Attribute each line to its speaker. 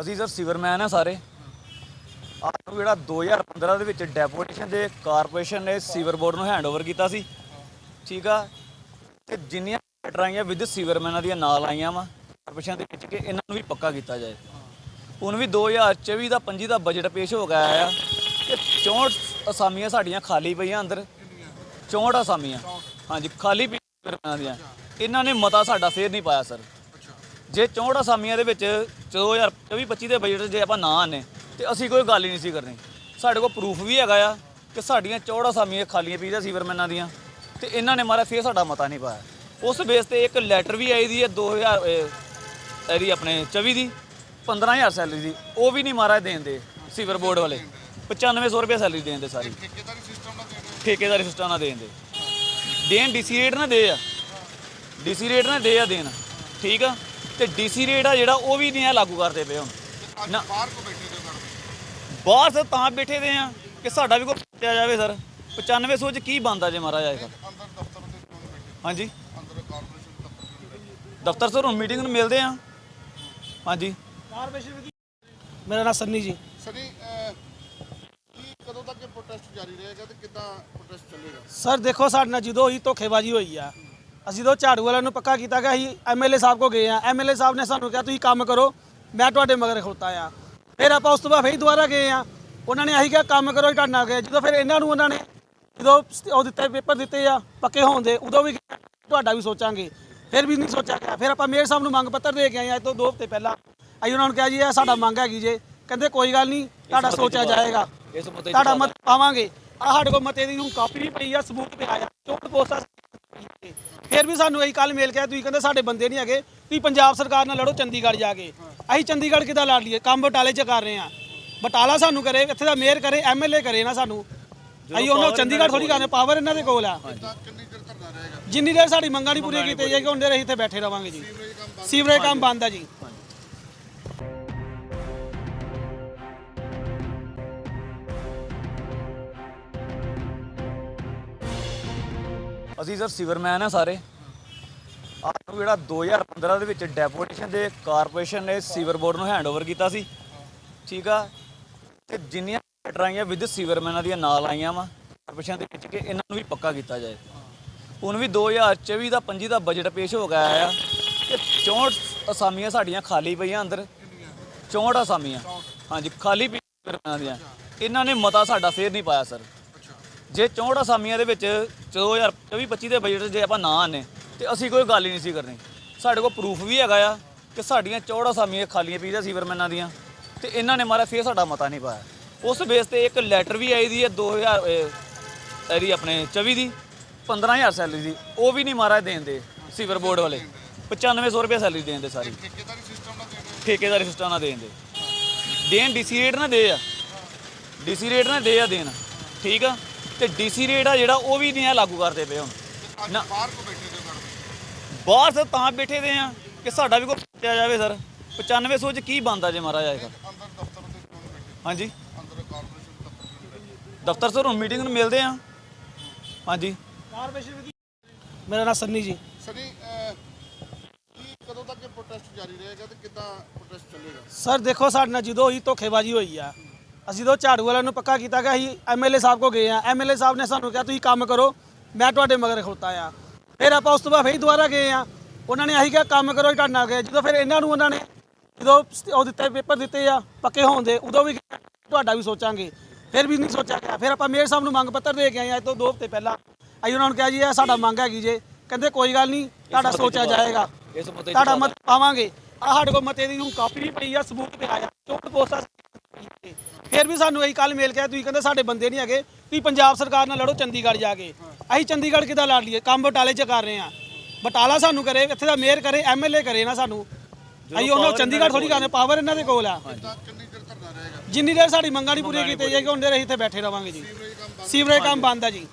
Speaker 1: ਅਸੀਂ ਸਰ ਸਿਵਰਮੈਨ ਆ ਸਾਰੇ। ਆਪ ਨੂੰ ਜਿਹੜਾ 2015 ਦੇ ਵਿੱਚ ਡੈਪੂਟੇਸ਼ਨ ਦੇ ਕਾਰਪੋਰੇਸ਼ਨ ਨੇ ਸੀਵਰ ਬੋਰਡ ਨੂੰ ਹੈਂਡਓਵਰ ਕੀਤਾ ਸੀ। ਠੀਕ ਆ? ਤੇ ਜਿੰਨੀਆਂ ਲੈਟਰ ਵਿਦ ਸੀਵਰਮੈਨਾਂ ਦੀਆਂ ਨਾਲ ਆਈਆਂ ਵਾ ਕਾਰਪੋਰੇਸ਼ਨ ਦੇ ਵਿੱਚ ਕਿ ਇਹਨਾਂ ਨੂੰ ਵੀ ਪੱਕਾ ਕੀਤਾ ਜਾਏ। ਹੁਣ ਵੀ 2024 ਦਾ 25 ਦਾ ਬਜਟ ਪੇਸ਼ ਹੋ ਗਿਆ ਆ ਕਿ 64 ਅਸਾਮੀਆਂ ਸਾਡੀਆਂ ਖਾਲੀ ਪਈਆਂ ਅੰਦਰ। 64 ਅਸਾਮੀਆਂ। ਹਾਂਜੀ, ਖਾਲੀ ਪਈਆਂ ਦੀਆਂ। ਇਹਨਾਂ ਨੇ ਮਤਾ ਸਾਡਾ ਫੇਰ ਨਹੀਂ ਪਾਇਆ ਸਰ ਜੇ 64 ਅਸਾਮੀਆਂ ਦੇ ਵਿੱਚ 2024 25 ਦੇ ਬਜਟ 'ਚ ਜੇ ਆਪਾਂ ਨਾ ਆਨੇ, ਤੇ ਅਸੀਂ ਕੋਈ ਗੱਲ ਹੀ ਨਹੀਂ ਸੀ ਕਰਨੀ। ਸਾਡੇ ਕੋਲ ਪ੍ਰੂਫ ਵੀ ਹੈਗਾ ਆ ਕਿ ਸਾਡੀਆਂ 64 ਅਸਾਮੀਆਂ ਖਾਲੀਆਂ ਪਈਆਂ ਸੀਵਰਮੈਨਾਂ ਦੀਆਂ, ਤੇ ਇਹਨਾਂ ਨੇ ਮਾਰਾ ਫੇਰ ਸਾਡਾ ਮਤਾ ਨਹੀਂ ਪਾਇਆ। ਉਸ ਬੇਸ ਤੇ ਇੱਕ ਲੈਟਰ ਵੀ ਆਈ ਦੀ ਹੈ 2000 ਇਹ- ਇਹਦੀ ਆਪਣੇ 24 ਦੀ 15000 ਸੈਲਰੀ ਦੀ, ਉਹ ਵੀ ਨਹੀਂ ਮਾਰਾ ਦੇਣ ਦੇ ਸੀਵਰ ਬੋਰਡ ਵਾਲੇ। 9500 ਰੁਪਏ ਸੈਲਰੀ ਦੇਣ ਦੇ ਸਾਰੀ।
Speaker 2: ਠੇਕੇਦਾਰੀ ਸਿਸਟਮ ਨਾਲ ਦੇਣੇ
Speaker 1: ਠੇਕੇਦਾਰੀ ਸਿਸਟਮ ਨਾਲ ਦੇਣ ਦੇ ਦੇਣ ਡੀਸੀ ਰੇਟ ਨਾ ਦੇ ਆ। ਡੀਸੀ ਰੇਟ ਨਾ ਦੇ ਆ ਦੇਣ। ਠੀਕ ਆ? ਤੇ ਡੀਸੀ ਰੇਟ ਆ ਜਿਹੜਾ ਉਹ ਵੀ ਨਹੀਂ ਆ ਲਾਗੂ ਕਰਦੇ ਪਏ ਹੁਣ। ਨਾ।
Speaker 2: ਬਾਹਰ ਕੋ ਬੈਠੇ ਤੇ ਕਰਦੇ
Speaker 1: ਬਾਹਰ ਸਰ ਤਾਂ ਬੈਠੇ ਦੇ ਆ ਕਿ ਸਾਡਾ ਵੀ ਕੋਈ ਪੁੱਛਿਆ ਜਾਵੇ ਸਰ। 9500 ਚ ਕੀ ਬੰਦਾ ਜੇ
Speaker 2: ਅੰਦਰ ਦਫ਼ਤਰ ਕਿਉਂ ਨਹੀਂ ਬੈਠੇ।
Speaker 1: ਹਾਂਜੀ।
Speaker 2: ਅੰਦਰ ਕਾਰਪੋਰੇਸ਼ਨ ਦਫ਼ਤਰ
Speaker 1: ਸਰ ਹੁਣ ਮੀਟਿੰਗ ਨੂੰ ਮਿਲਦੇ ਆ। ਹਾਂਜੀ।
Speaker 3: ਮੇਰਾ ਨਾਮ ਸੰਨੀ ਜੀ।
Speaker 2: ਸਨੀ ਕਦੋਂ ਤੱਕ ਇਹ ਪ੍ਰੋਟੈਸਟ ਜਾਰੀ ਰਹੇਗਾ ਤੇ ਕਿੱਦਾਂ ਪ੍ਰੋਟੈਸਟ ਚੱਲੇਗਾ?
Speaker 3: ਸਰ ਦੇਖੋ ਸਾਡੇ ਨਾਲ ਜਦੋਂ ਹੀ ਧੋਖੇਬਾਜ਼ੀ ਹੋਈ ਆ ਅਸੀਂ ਜਦੋਂ ਝਾੜੂ ਵਾਲਿਆਂ ਨੂੰ ਪੱਕਾ ਕੀਤਾ ਕਿ ਅਸੀਂ ਐਮਐਲਏ ਸਾਹਿਬ ਕੋ ਗਏ ਆ ਐਮਐਲਏ ਸਾਹਿਬ ਨੇ ਸਾਨੂੰ ਕਿਹਾ ਤੁਸੀਂ ਕੰਮ ਕਰੋ ਮੈਂ ਤੁਹਾਡੇ ਮਗਰ ਖਲੋਤਾ ਆ ਫਿਰ ਆਪਾਂ ਉਸ ਤੋਂ ਬਾਅਦ ਫਿਰ ਦੁਬਾਰਾ ਗਏ ਆ ਉਹਨਾਂ ਨੇ ਆਹੀ ਕਿਹਾ ਕੰਮ ਕਰੋ ਤੁਹਾਡੇ ਨਾਲ ਗਏ ਜਦੋਂ ਫਿਰ ਇਹਨਾਂ ਨੂੰ ਉਹਨਾਂ ਨੇ ਜਦੋਂ ਉਹ ਦਿੱਤੇ ਪੇਪਰ ਦਿੱਤੇ ਆ ਪੱਕੇ ਹੋਣ ਦੇ ਉਦੋਂ ਵੀ ਤੁਹਾਡਾ ਵੀ ਸੋਚਾਂਗੇ। ਫਿਰ ਵੀ ਨਹੀਂ ਸੋਚਿਆ ਗਿਆ। ਫਿਰ ਆਪਾਂ ਮੇਅਰ ਸਾਹਿਬ ਨੂੰ ਮੰਗ ਪੱਤਰ ਦੇ ਕੇ ਆਏ ਆ ਤੋਂ ਦੋ ਹਫ਼ਤੇ ਪਹਿਲਾਂ। ਅਸੀਂ ਉਹਨਾਂ ਨੂੰ ਕਿਹਾ ਜੀ ਇਹ ਸਾਡਾ ਮੰਗ ਹੈਗੀ ਜੇ। ਕਹਿੰਦੇ ਕੋਈ ਗੱਲ ਨਹੀਂ ਤੁਹਾਡਾ ਸੋਚਿਆ ਜਾਏਗਾ। ਤੁਹਾਡਾ ਮਤ ਪਾਵਾਂਗੇ। ਆ ਸਾਡੇ ਕੋਲ ਮਤੇ ਦੀ ਹੁਣ ਕਾਪੀ ਵੀ ਪਈ ਆ ਸਬੂਤ ਪਿਆ ਆ। ਚੋਣ ਪੋਸਟਾਂ ਫਿਰ ਵੀ ਸਾਨੂੰ ਇਹੀ ਕੱਲ ਮੇਲ ਕਿਹਾ ਤੁਸੀਂ ਕਹਿੰਦੇ ਸਾਡੇ ਬੰਦੇ ਨਹੀਂ ਹੈਗੇ ਤੁਸੀਂ ਪੰਜਾਬ ਸਰਕਾਰ ਨਾਲ ਲੜੋ ਚੰਡੀਗੜ੍ਹ ਜਾ ਕੇ। ਅਸੀਂ ਚੰਡੀਗੜ੍ਹ ਕਿੱਦਾਂ ਲੜ ਲਈਏ? ਕੰਮ ਬਟਾਲੇ 'ਚ ਕਰ ਰਹੇ ਆ ਬਟਾਲਾ ਸਾਨੂੰ ਕਰੇ ਇੱਥੇ ਦਾ ਮੇਅਰ ਕਰੇ ਐਮਐਲਏ ਕਰੇ ਨਾ ਸਾਨੂੰ। ਅਸੀਂ ਉਹਨਾਂ ਚੰਡੀਗੜ੍ਹ ਥੋੜੀ ਕਰਨੇ ਪਾਵਰ ਇਹਨਾਂ ਦੇ ਕੋਲ ਆ। ਜਿੰਨੀ ਦੇਰ ਸਾਡੀ ਮੰਗਾਂ ਨਹੀਂ ਪੂਰੀਆਂ ਕੀਤੀਆਂ ਜਾਏਗੀ ਉਹਨੇ ਅਸੀਂ ਇੱਥੇ ਬੈਠੇ ਰਵਾਂਗੇ ਜੀ। ਸੀਵਰੇਜ ਕੰਮ ਬੰਦ ਆ ਜੀ।
Speaker 1: ਅਸੀਂ ਸਰ ਸਿਵਰਮੈਨ ਆ ਸਾਰੇ। ਆਪ ਨੂੰ ਜਿਹੜਾ 2015 ਦੇ ਵਿੱਚ ਡੈਪੂਟੇਸ਼ਨ ਦੇ ਕਾਰਪੋਰੇਸ਼ਨ ਨੇ ਸੀਵਰ ਬੋਰਡ ਨੂੰ ਹੈਂਡਓਵਰ ਕੀਤਾ ਸੀ। ਠੀਕ ਆ? ਤੇ ਜਿੰਨੀਆਂ ਲੈਟਰ ਆਈਆਂ ਵਿਦ ਸੀਵਰਮੈਨਾਂ ਦੀਆਂ ਨਾਲ ਆਈਆਂ ਵਾ ਕਾਰਪੋਰੇਸ਼ਨ ਦੇ ਵਿੱਚ ਕਿ ਇਹਨਾਂ ਨੂੰ ਵੀ ਪੱਕਾ ਕੀਤਾ ਜਾਏ। ਹੁਣ ਵੀ 2024 ਦਾ 25 ਦਾ ਬਜਟ ਪੇਸ਼ ਹੋ ਗਿਆ ਆ ਕਿ 64 ਅਸਾਮੀਆਂ ਸਾਡੀਆਂ ਖਾਲੀ ਪਈਆਂ ਅੰਦਰ। 64 ਅਸਾਮੀਆਂ। ਹਾਂਜੀ, ਖਾਲੀ ਪਈਆਂ ਦੀਆਂ। ਇਹਨਾਂ ਨੇ ਮਤਾ ਸਾਡਾ ਫੇਰ ਨਹੀਂ ਪਾਇਆ ਸਰ ਜੇ 64 ਅਸਾਮੀਆਂ ਦੇ ਵਿੱਚ 2024 25 ਦੇ ਬਜਟ 'ਚ ਜੇ ਆਪਾਂ ਨਾ ਆਨੇ, ਤੇ ਅਸੀਂ ਕੋਈ ਗੱਲ ਹੀ ਨਹੀਂ ਸੀ ਕਰਨੀ। ਸਾਡੇ ਕੋਲ ਪ੍ਰੂਫ ਵੀ ਹੈਗਾ ਆ ਕਿ ਸਾਡੀਆਂ 64 ਅਸਾਮੀਆਂ ਖਾਲੀਆਂ ਪਈਆਂ ਸੀਵਰਮੈਨਾਂ ਦੀਆਂ, ਤੇ ਇਹਨਾਂ ਨੇ ਮਾਰਾ ਫੇਰ ਸਾਡਾ ਮਤਾ ਨਹੀਂ ਪਾਇਆ। ਉਸ ਬੇਸ ਤੇ ਇੱਕ ਲੈਟਰ ਵੀ ਆਈ ਦੀ ਹੈ 2000 ਇਹ- ਇਹਦੀ ਆਪਣੇ 24 ਦੀ 15000 ਸੈਲਰੀ ਦੀ, ਉਹ ਵੀ ਨਹੀਂ ਮਾਰਾ ਦੇਣ ਦੇ ਸੀਵਰ ਬੋਰਡ ਵਾਲੇ। 9500 ਰੁਪਏ ਸੈਲਰੀ ਦੇਣ ਦੇ ਸਾਰੀ।
Speaker 2: ਠੇਕੇਦਾਰੀ ਸਿਸਟਮ ਨਾਲ ਦੇਣੇ
Speaker 1: ਦੇਣ ਦੇ। ਦੇਣ ਡੀਸੀ ਰੇਟ ਨਾ ਦੇ ਆ। ਡੀਸੀ ਰੇਟ ਨਾ ਦੇ ਆ ਦੇਣ। ਠੀਕ ਆ? ਤੇ ਡੀਸੀ ਰੇਟ ਆ ਜਿਹੜਾ ਉਹ ਵੀ ਨਹੀਂ ਆ ਲਾਗੂ ਕਰਦੇ ਪਏ ਹੁਣ। ਨਾ।
Speaker 2: ਬਾਹਰ ਕੋ ਬੈਠੇ ਕਰਦੇ
Speaker 1: ਬਾਹਰ ਸਰ ਤਾਂ ਬੈਠੇ ਦੇ ਆ ਕਿ ਸਾਡਾ ਵੀ ਕੋਈ ਪੁੱਛਿਆ ਜਾਵੇ ਸਰ। 9500 ਚ ਕੀ ਬੰਦਾ ਜੇ ਮਾਰਾ ਜਾਏਗਾ
Speaker 2: ਅੰਦਰ ਦਫ਼ਤਰ ਦੇ ਕਿਉਂ ਨਹੀਂ ਬੈਠੇ
Speaker 1: ਹਾਂਜੀ।
Speaker 2: ਅੰਦਰ ਕਾਰਪੋਰੇਸ਼ਨ ਦਫ਼ਤਰ
Speaker 1: ਸਰ ਹੁਣ ਮੀਟਿੰਗ ਨੂੰ ਮਿਲਦੇ ਆ। ਹਾਂਜੀ।
Speaker 3: ਮੇਰਾ ਨਾਮ ਸੰਨੀ ਜੀ।
Speaker 2: ਸਨੀ ਕਦੋਂ ਤੱਕ ਇਹ ਪ੍ਰੋਟੈਸਟ ਜਾਰੀ ਰਹੇਗਾ ਤੇ ਕਿੱਦਾਂ ਪ੍ਰੋਟੈਸਟ ਚੱਲੇਗਾ?
Speaker 3: ਸਰ ਦੇਖੋ ਸਾਡੇ ਨਾਲ ਜਦੋਂ ਹੀ ਧੋਖੇਬਾਜ਼ੀ ਹੋਈ ਆ ਅਸੀਂ ਜਦੋਂ ਝਾੜੂ ਵਾਲਿਆਂ ਨੂੰ ਪੱਕਾ ਕੀਤਾ ਕਿ ਅਸੀਂ ਐਮਐਲਏ ਸਾਹਿਬ ਕੋ ਗਏ ਆ। ਐਮਐਲਏ ਸਾਹਿਬ ਨੇ ਸਾਨੂੰ ਕਿਹਾ ਤੁਸੀਂ ਕੰਮ ਕਰੋ ਮੈਂ ਤੁਹਾਡੇ ਮਗਰ ਖਲੋਤਾ ਆ। ਫਿਰ ਆਪਾਂ ਉਸ ਤੋਂ ਬਾਅਦ ਫਿਰ ਦੁਬਾਰਾ ਗਏ ਆ। ਉਹਨਾਂ ਨੇ ਆਹੀ ਕਿਹਾ ਕੰਮ ਕਰੋ ਤੁਹਾਡੇ ਨਾਲ ਗਏ ਜਦੋਂ ਫਿਰ ਇਹਨਾਂ ਨੂੰ ਉਹਨਾਂ ਨੇ ਜਦੋਂ ਉਹ ਦਿੱਤੇ ਪੇਪਰ ਦਿੱਤੇ ਆ ਪੱਕੇ ਹੋਣ ਦੇ ਉਦੋਂ ਵੀ ਤੁਹਾਡਾ ਵੀ ਸੋਚਾਂਗੇ। ਫਿਰ ਵੀ ਨਹੀਂ ਸੋਚਿਆ ਗਿਆ। ਫਿਰ ਆਪਾਂ ਮੇਅਰ ਸਾਹਿਬ ਨੂੰ ਮੰਗ ਪੱਤਰ ਦੇ ਕੇ ਆਏ ਆ ਤੋਂ ਦੋ ਹਫ਼ਤੇ ਪਹਿਲਾਂ। ਅਸੀਂ ਉਹਨਾਂ ਨੂੰ ਕਿਹਾ ਜੀ ਇਹ ਸਾਡਾ ਮੰਗ ਹੈਗੀ ਜੇ। ਕਹਿੰਦੇ ਕੋਈ ਗੱਲ ਨਹੀਂ ਤੁਹਾਡਾ ਸੋਚਿਆ ਜਾਏਗਾ। ਤੁਹਾਡਾ ਮਤ ਪਾਵਾਂਗੇ। ਆ ਸਾਡੇ ਕੋਲ ਮਤੇ ਦੀ ਹੁਣ ਕਾਪੀ ਵੀ ਪਈ ਆ ਸਬੂਤ ਪਿਆ ਆ। ਚੋਣ ਪੋਸਟਾਂ ਫਿਰ ਵੀ ਸਾਨੂੰ ਇਹੀ ਕੱਲ ਮੇਲ ਕਿਹਾ ਤੁਸੀਂ ਕਹਿੰਦੇ ਸਾਡੇ ਬੰਦੇ ਨਹੀਂ ਹੈਗੇ ਤੁਸੀਂ ਪੰਜਾਬ ਸਰਕਾਰ ਨਾਲ ਲੜੋ ਚੰਡੀਗੜ੍ਹ ਜਾ ਕੇ। ਅਸੀਂ ਚੰਡੀਗੜ੍ਹ ਕਿੱਦਾਂ ਲੜ ਲਈਏ? ਕੰਮ ਬਟਾਲੇ 'ਚ ਕਰ ਰਹੇ ਆ ਬਟਾਲਾ ਸਾਨੂੰ ਕਰੇ ਇੱਥੇ ਦਾ ਮੇਅਰ ਕਰੇ ਐਮਐਲਏ ਕਰੇ ਨਾ ਸਾਨੂੰ। ਅਸੀਂ ਉਹਨਾਂ ਚੰਡੀਗੜ੍ਹ ਥੋੜੀ ਕਰਨੇ ਪਾਵਰ ਇਹਨਾਂ ਦੇ ਕੋਲ ਆ। ਜਿੰਨੀ ਦੇਰ ਸਾਡੀ ਮੰਗਾਂ ਨਹੀਂ ਪੂਰੀਆਂ ਕੀਤੀਆਂ ਜਾਏਗੀ ਉਹਨੇ ਅਸੀਂ ਇੱਥੇ ਬੈਠੇ ਰਵਾਂਗੇ ਜੀ। ਸੀਵਰੇਜ ਕੰਮ ਬੰਦ ਆ ਜੀ।